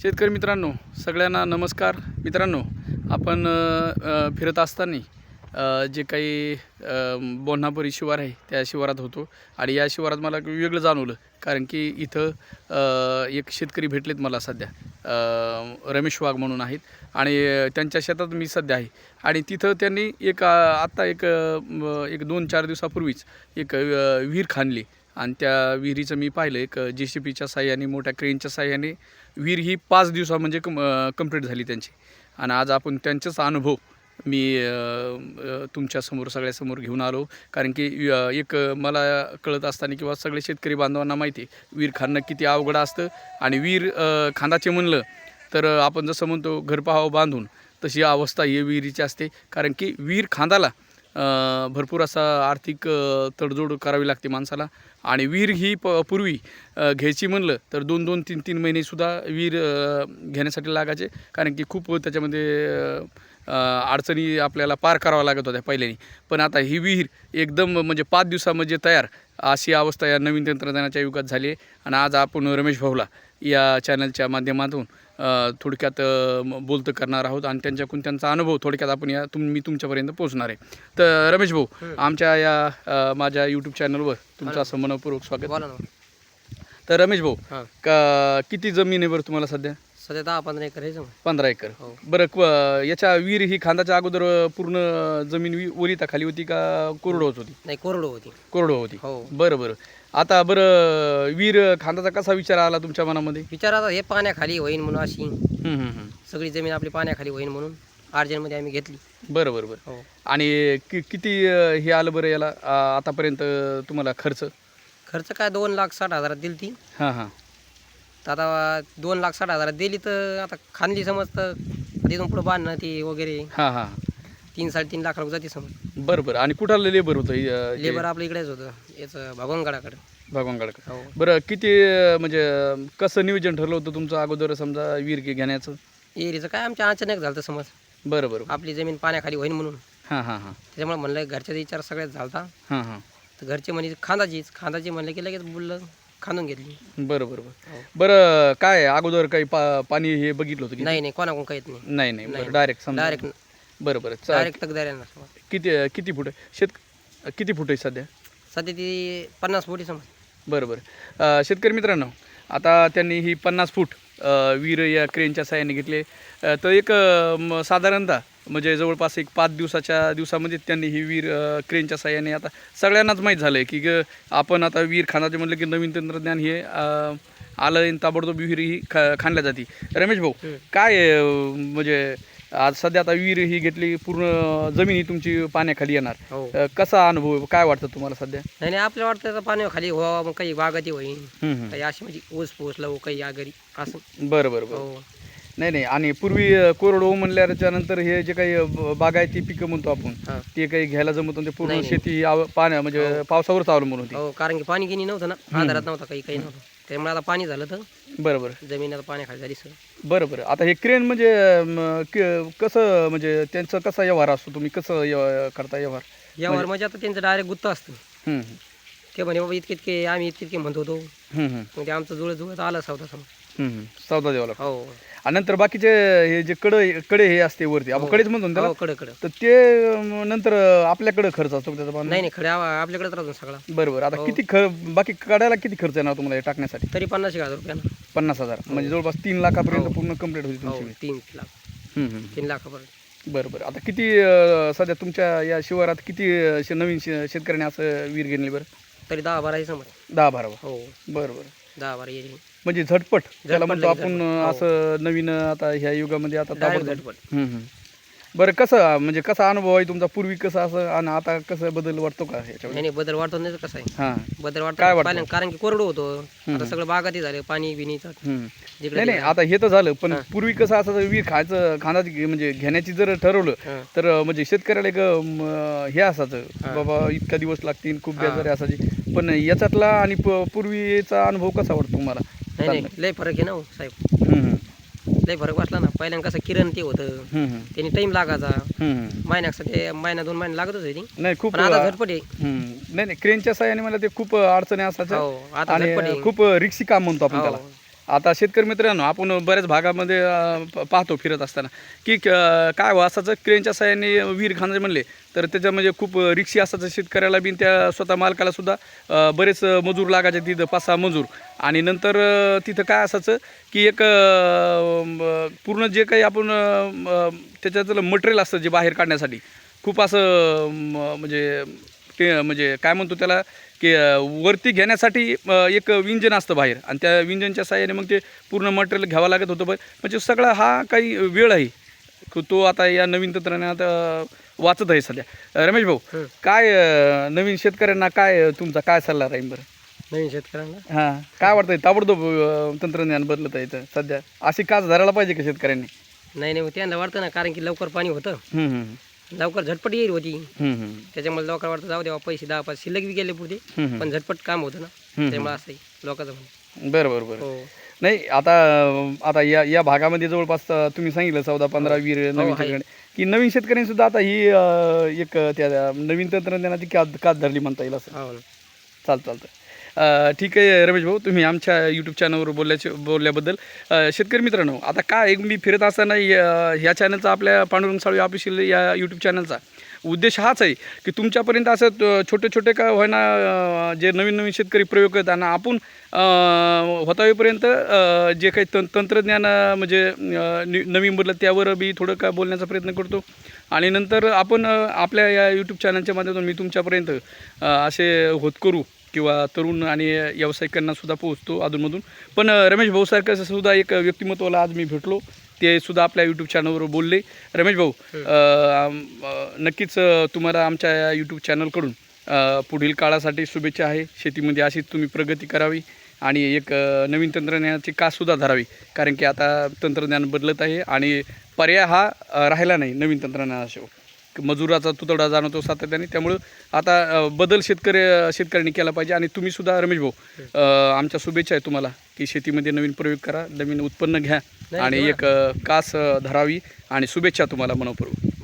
शेतकरी मित्रांनो सगळ्यांना नमस्कार. मित्रांनो आपण फिरत असताना जे काही बोन्हापुरी शिवार आहे त्या शिवारात होतो. आणि या शिवारात मला वेगळं जाणवलं कारण की इथं एक शेतकरी भेटलेत मला सध्या. रमेश वाघ म्हणून आहेत. आणि त्यांच्या शेतात मी सध्या आहे. आणि तिथं त्यांनी एक आत्ता एक एक दोन चार दिवसापूर्वीच एक विहीर खाणली आणि त्या विहिरीचं मी पाहिलं एक जे सी पीच्या साह्याने मोठ्या क्रेनच्या साह्याने. विहीर ही पाच दिवसा म्हणजे कम कंप्लीट झाली त्यांची. आणि आज आपण त्यांचाच अनुभव मी तुमच्यासमोर सगळ्यासमोर घेऊन आलो. कारण की एक मला कळत असताना किंवा सगळे शेतकरी बांधवांना माहिती आहे विहीर खाणं किती अवघड असतं. आणि विहीर खांदाचे म्हणलं तर आपण जसं म्हणतो घर पाहावं बांधून तशी अवस्था ही विहिरीची असते. कारण की विहीर खांदाला भरपूर असा आर्थिक तडजोड करावी लागते माणसाला. आणि विहीर ही प पूर्वी घ्यायची म्हणलं तर दोन दोन तीन तीन महिनेसुद्धा विहीर घेण्यासाठी लागायचे. कारण की खूप त्याच्यामध्ये अडचणी आपल्याला पार कराव्या लागत होत्या पहिल्याने पण आता ही विहीर एकदम म्हणजे पाच दिवसामध्ये तयार अशी अवस्था या नवीन तंत्रज्ञानाच्या युगात झाली आहे. आणि आज आपण रमेश भाऊला या चॅनलच्या माध्यमातून थोडक्यात बोलतं करणार आहोत आणि त्यांच्याकडून त्यांचा अनुभव थोडक्यात आपण या तुम मी तुमच्यापर्यंत पोहोचणार आहे. तर रमेश भाऊ आमच्या या माझ्या यूट्यूब चॅनलवर तुमचं असं मनपूर्वक स्वागत. तर रमेश भाऊ किती जमीन आहे बरं तुम्हाला सध्या? सध्या दहा पंधरा एकर आहे पंधरा एकर. हो. बरं याच्या विहीर ही खांदाच्या अगोदर पूर्ण जमीन वि ओलिता खाली होती का कोरडो होत? नाही कोरडो होती. कोरडो होती. हो. बरं बरं. आता बरं विहीर खांदाचा कसा विचार आला तुमच्या मनामध्ये? विचार आता हे पाण्याखाली होईन म्हणून अशी. हम्म, हम्म, हम्म. सगळी जमीन आपली पाण्याखाली होईन म्हणून अर्जंटमध्ये आम्ही घेतली. बरं बरं बरं. हो. आणि कि किती अं, हे आलं बरं याला आ- आतापर्यंत तुम्हाला खर्च? खर्च काय दोन लाख साठ हजारात दिली ती हां हां. तर आता दोन लाख साठ हजारात दिली तर आता खांदली समज तर तिथून पुढं बांधणं ती वगैरे. हां हां तीन साडेतीन लाख रुपये जाते समज. बरं बरं आणि कुठालं लेबर होतं? अं, लेबर आपलं इकडेच होतं. याचं भगवानगडाकडे भगवानगडकर हो. बरं किती अं, म्हणजे अं, कसं नियोजन ठरलं होतं तुमचं अगोदर? समजा विहीर घे- घेण्याचं? एरीचं काय आमच्या अचानक झालं समज. बरं बरं. आपली जमीन पाण्याखाली होईन म्हणून. हां हां हां. त्याच्यामुळे म्हणलं घरच्या विचार सगळ्यात झालता. हां हां. तर घरचे म्हणजे खांदाचीच खांदाची म्हणलं की लगेच बोललं. खांदून घेतली. बरं बरं बरं. हो. बरं काय अगोदर काही पा पाणी हे बघितलं होतं की नाही नाही कोणाकडून काहीच नाही. नाही नाही बरं डायरेक्ट समजा. डायरेक्ट बरं बरं चा- डायरेक्ट तकदाऱ्यांना किती किती फूट आहे? शेत किती फूट आहे सध्या? सध्या ती पन्नास फुटी समज. बरं बरं. अ, शेतकरी मित्रांनो आता त्यांनी ही पन्नास फूट अ, विहीर या क्रेनच्या साह्याने घेतले तर एक साधारणतः म्हणजे जवळपास एक पाच दिवसाच्या दिवसामध्ये त्यांनी ही विहीर अ, क्रेनच्या साह्याने आता सगळ्यांनाच माहीत झालं आहे की ग, आपण आता विहीर खानाचे म्हटलं की नवीन तंत्रज्ञान हे आलं ताबडतोब विहीर ही खा खाणल्या जाते रमेश भाऊ. काय म्हणजे आज सध्या आता विहीर ही घेतली पूर्ण जमीन ही तुमची पाण्याखाली येणार. हो. अ, कसा अनुभव आहे? काय वाटतं तुम्हाला सध्या? नाही नाही आपल्याला वाटतं आता पाणी खाली व्हावं मग काही बागाती हम्म, हम्म. काही अशी म्हणजे ऊस पोचलं हो काही आगरी असं. बरं बरं बरं. हो. नाही नाही आणि पूर्वी अ, कोरडो म्हणल्याच्या नंतर हे जे काही अ, ब- बागायती पिकं म्हणतो आपण हां. ते काही घ्यायला जमत नव्हते पूर्ण नाही, नाही. शेती आव- पाण्या म्हणजे पावसावरच अवलंबून होती. हो कारण की पाणी गिनी नव्हतं ना आधारात नव्हतं काही काही नव्हतं. त्यामुळे आता पाणी झालं तर बरं बरं. जमीन आता पाण्याखाली झाली सर बरं बरं. आता हे क्रेन म्हणजे क- कसं म्हणजे त्यांचं कसा व्यवहार असतो? तुम्ही कसं व्यव- करता व्यवहार? यावर म्हणजे आता त्यांचं डायरेक्ट गुत्त असतं. हम्म, ते म्हणे बाबा इतके इतके आम्ही इतके इतके म्हणत होतो. हम्म, हम्म, मग ते आमचं जुळत जुळत आलं हम्म, हम्म. सौदा द्यावा लागतो हो. आणि नंतर बाकीचे हे जे कडे कडे हे असते वरती. आपण कडेच म्हणतो ना त्याला? हो कडं कडं. तर ते नंतर आपल्याकडे खर्च असतो का त्याचा? नाही नाही खडे आपल्याकडेच राहतो सगळा. बरं बरं आता किती ख बाकी कड्याला किती खर्च येणार तुम्हाला हे टाकण्यासाठी? तरी पन्नास एक हजार रुपयानं पन्नास हजार. म्हणजे जवळपास तीन लाखापर्यंत पूर्ण हो तुमची विहीर. तीन लाख. हम्म, हम्म. तीन लाखापर्यंत. बरं बरं आता किती अं, सध्या तुमच्या या शिवारात किती अं, शे- नवीन शे- शेतकऱ्यांनी असं विहीर घेतली बरं? तरी दहा बारा समज दहा बारा. हो. बरं बरं दहा बारा येईल म्हणजे झटपट त्याला म्हणतो आपण हो. असं नवीन आता ह्या युगामध्ये आता ताबडतोब. झटपट. हम्म, हम्म. बरं कसं म्हणजे कसा अनुभव आहे तुमचा? पूर्वी कसं असं आणि आता कसं बदल वाटतो का नाही बदल वाढतो नाही तर कसं आहे? हां. बदल वाटतो काय वाटतं? कारण की कोरडं होतं. आता सगळं बागाती झाले पाणी हम्म. जिकडे नाही नाही आता हे तर झालं पण. पूर्वी कसं असं विहीर खायचं खाण्याची घे- म्हणजे घेण्याची जर ठरवलं हां. तर म्हणजे शेतकऱ्याला एक म, हे असायचं बाबा इतका दिवस लागतील खूप बेजारी असायची. पण याच्यातला आणि प- पूर्वीचा अनुभव कसा वाटतो तुम्हाला? नाही नाही. लय फरक आहे ना हो, साहेब. लय फरक वाटला ना. पहिल्यांदा कसं किरण ते होतं. त्यांनी टाइम लागायचा. महिन्यासाठी महिना दोन महिने लागतच होती नाही खूप पण आता झटपट आहे. हम्म. नाही नाही. क्रेनच्या साह्याने मला ते खूप अडचणी असायच्या. हो आता आणि झटपट आहे. खूप रिक्सी काम म्हणतो आपण हो. आता शेतकरी मित्रांनो आपण बऱ्याच भागामध्ये प- पाहतो फिरत असताना. की क- काय हो असाचं क्रेनच्या साह्याने विहीर खांदायचे म्हणले तर त्याच्या म्हणजे खूप रिक्षी असायचं शेतकऱ्याला बी त्या स्वतः मालकाला सुद्धा बरेच मजूर लागायचे तिथं पाच सहा मजूर. आणि नंतर तिथं काय असायचं की एक पूर्ण जे काही आपण त्याच्यातलं मटेरियल असतं जे बाहेर काढण्यासाठी खूप असं म्हणजे ते म्हणजे काय म्हणतो त्याला की वरती घेण्यासाठी एक विंजन असतं बाहेर. आणि त्या विंजनच्या साह्याने मग ते पूर्ण मटेरियल घ्यावं लागत होतं. पण म्हणजे सगळा हा काही वेळ आहे. तो आता या नवीन तंत्रज्ञानात वाचत आहे सध्या. रमेश भाऊ हं. काय नवीन शेतकऱ्यांना काय तुमचा काय सल्ला राहील बरं? नवीन शेतकऱ्यांना? हां. काय वाटतंय? ताबडतोब तंत्रज्ञान बदलत आहे इथं सध्या. अशी काच धरायला पाहिजे का शेतकऱ्यांनी? नाही नाही मग त्यांना वाटतं ना कारण की लवकर पाणी होतं. लवकर झटपट येईल होती. त्याच्यामुळे लोकांना वाटतं जाऊ द्यावा पैसे दहा पाच शिल्लक बी गेले पुढे. पण झटपट काम होतं ना. त्यामुळे असं लोकांचं म्हणणं. बरं बरं बरं. हो. नाही आता आता या या भागामध्ये जवळपास तुम्ही सांगितलं चौदा पंधरा वीर नवीन आहे. शेतकरी की नवीन शेतकऱ्यांनी सुद्धा आता ही एक त्या नवीन तंत्रज्ञानाची कात कात धरली म्हणता येईल असं. हो चालतं चालतं. ठीक आहे रमेश भाऊ तुम्ही आमच्या यूट्यूब चॅनलवर बोलल्याचे बोलल्याबद्दल. शेतकरी मित्रांनो आता काय एक मी फिरत असताना या- ह्या चॅनलचा आपल्या पांडुरंग साळवी ऑफिशियल या यूट्यूब चॅनलचा उद्देश हाच आहे की तुमच्यापर्यंत असं छोटे छोटे का होईना जे नवीन नवीन शेतकरी प्रयोग करताना आणि आपण होतावेपर्यंत जे काही तं तंत्रज्ञान म्हणजे नवीन बदलत त्यावर बी थोडं का बोलण्याचा प्रयत्न करतो. आणि नंतर आपण आपल्या या यूट्यूब चॅनलच्या माध्यमातून मी तुमच्यापर्यंत असे होत करू. किंवा तरुण आणि व्यावसायिकांना सुद्धा पोहोचतो अधूनमधून. पण रमेश भाऊसारखं सुद्धा एक व्यक्तिमत्वाला आज मी भेटलो. ते सुद्धा आपल्या यूट्यूब चॅनलवर बोलले. रमेश भाऊ नक्कीच तुम्हाला आमच्या या यूट्यूब चॅनलकडून पुढील काळासाठी शुभेच्छा आहे. शेतीमध्ये अशीच तुम्ही प्रगती करावी आणि एक नवीन तंत्रज्ञानाची काससुद्धा धरावी. कारण की आता तंत्रज्ञान बदलत आहे आणि पर्याय हा राहिला नाही नवीन तंत्रज्ञानाशिवाय. मजुराचा तुतडा जाणवतो सातत्याने. त्यामुळं आता बदल शेतकरी शेतकऱ्यांनी केला पाहिजे. आणि तुम्ही सुद्धा रमेश भाऊ अ, आमच्या शुभेच्छा आहे तुम्हाला की शेतीमध्ये नवीन प्रयोग करा नवीन उत्पन्न घ्या आणि एक कास धरावी. आणि शुभेच्छा तुम्हाला मनपूर्वक.